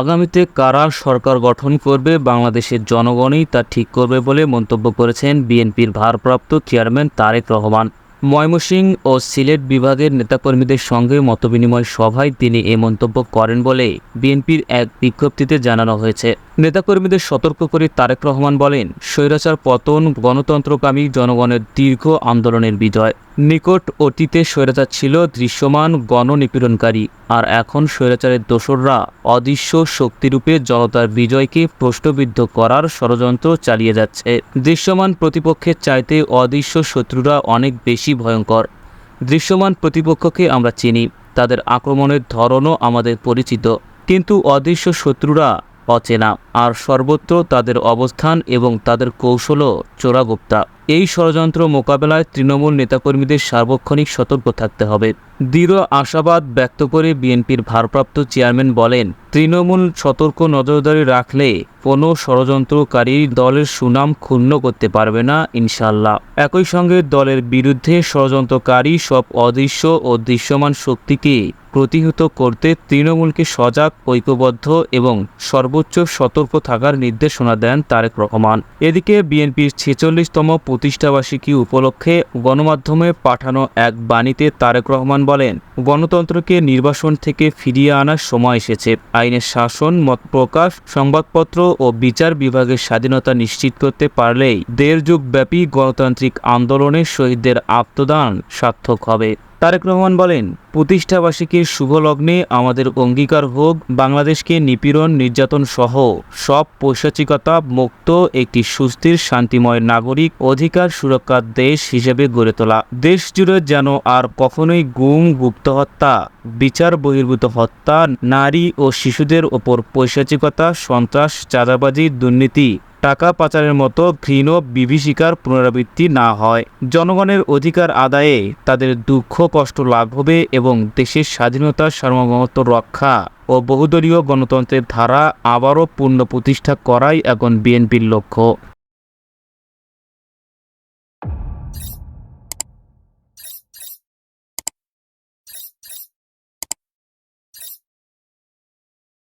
আগামীতে কারা সরকার গঠন করবে, বাংলাদেশের জনগণই তা ঠিক করবে বলে মন্তব্য করেছেন বিএনপির ভারপ্রাপ্ত চেয়ারম্যান তারেক রহমান। ময়মনসিংহ ও সিলেট বিভাগের নেতাকর্মীদের সঙ্গে মতবিনিময় সভায় তিনি এ মন্তব্য করেন বলে বিএনপির এক বিজ্ঞপ্তিতে জানানো হয়েছে। নেতাকর্মীদের সতর্ক করে তারেক রহমান বলেন, স্বৈরাচার পতন গণতন্ত্রকামী জনগণের দীর্ঘ আন্দোলনের বিজয়। নিকট অতীতে স্বৈরাচার ছিল দৃশ্যমান, গণনিপীড়নকারী। আর এখন স্বৈরাচারের দোসররা অদৃশ্য শক্তিরূপে জনতার বিজয়কে প্রশ্নবিদ্ধ করার ষড়যন্ত্র চালিয়ে যাচ্ছে। দৃশ্যমান প্রতিপক্ষের চাইতে অদৃশ্য শত্রুরা অনেক বেশি ভয়ঙ্কর। দৃশ্যমান প্রতিপক্ষকে আমরা চিনি, তাদের আক্রমণের ধরনও আমাদের পরিচিত। কিন্তু অদৃশ্য শত্রুরা অচেনা আর সর্বত্র তাদের অবস্থান এবং তাদের কৌশলও চোরাগুপ্তা। এই ষড়যন্ত্র মোকাবেলায় তৃণমূল নেতাকর্মীদের সার্বক্ষণিক সতর্ক থাকতে হবে। দৃঢ় আশাবাদ ব্যক্ত করে বিএনপির ভারপ্রাপ্ত চেয়ারম্যান বলেন, তৃণমূল সতর্ক নজরদারি রাখলে কোনো ষড়যন্ত্রকারী দলের সুনাম ক্ষুণ্ণ করতে পারবে না ইনশাল্লাহ একই সঙ্গে দলের বিরুদ্ধে ষড়যন্ত্রকারী সব অদৃশ্য ও দৃশ্যমান শক্তিকে প্রতিহত করতে তৃণমূলকে সজাগ, ঐক্যবদ্ধ এবং সর্বোচ্চ সতর্ক থাকার নির্দেশনা দেন তারেক রহমান। এদিকে বিএনপির ছেচল্লিশতম প্রতিষ্ঠাবার্ষিকী উপলক্ষে গণমাধ্যমে পাঠানো এক বাণীতে তারেক রহমান বলেন, গণতন্ত্রকে নির্বাসন থেকে ফিরিয়ে আনার সময় এসেছে। আইনের শাসন, মত প্রকাশ, সংবাদপত্র ও বিচার বিভাগের স্বাধীনতা নিশ্চিত করতে পারলেই দেড় যুগব্যাপী গণতান্ত্রিক আন্দোলনের শহীদদের আত্মদান সার্থক হবে। তারেক রহমান বলেন, প্রতিষ্ঠাবার্ষিকীর শুভ লগ্নে আমাদের অঙ্গীকার হোক বাংলাদেশকে নিপীড়ন, নির্যাতন সহ সব পৈশাচিকতা মুক্ত একটি সুস্থির, শান্তিময় নাগরিক অধিকার সুরক্ষার দেশ হিসেবে গড়ে তোলা। দেশ জুড়ে যেন আর কখনোই গুম, গুপ্ত হত্যা, বিচার বহির্ভূত হত্যা, নারী ও শিশুদের ওপর পৈশাচিকতা, সন্ত্রাস, চাঁদাবাজি, দুর্নীতি টাকা পাচারের মতো ঘৃণ বিভীষিকার পুনরাবৃত্তি না হয়। জনগণের অধিকার আদায়ে তাদের দুঃখ, কষ্ট লাভ হবে এবং দেশের স্বাধীনতার সার্বভৌমত্ব রক্ষা ও বহুদলীয় গণতন্ত্রের ধারা আবারও পূর্ণ প্রতিষ্ঠা করাই এখন বিএনপির লক্ষ্য।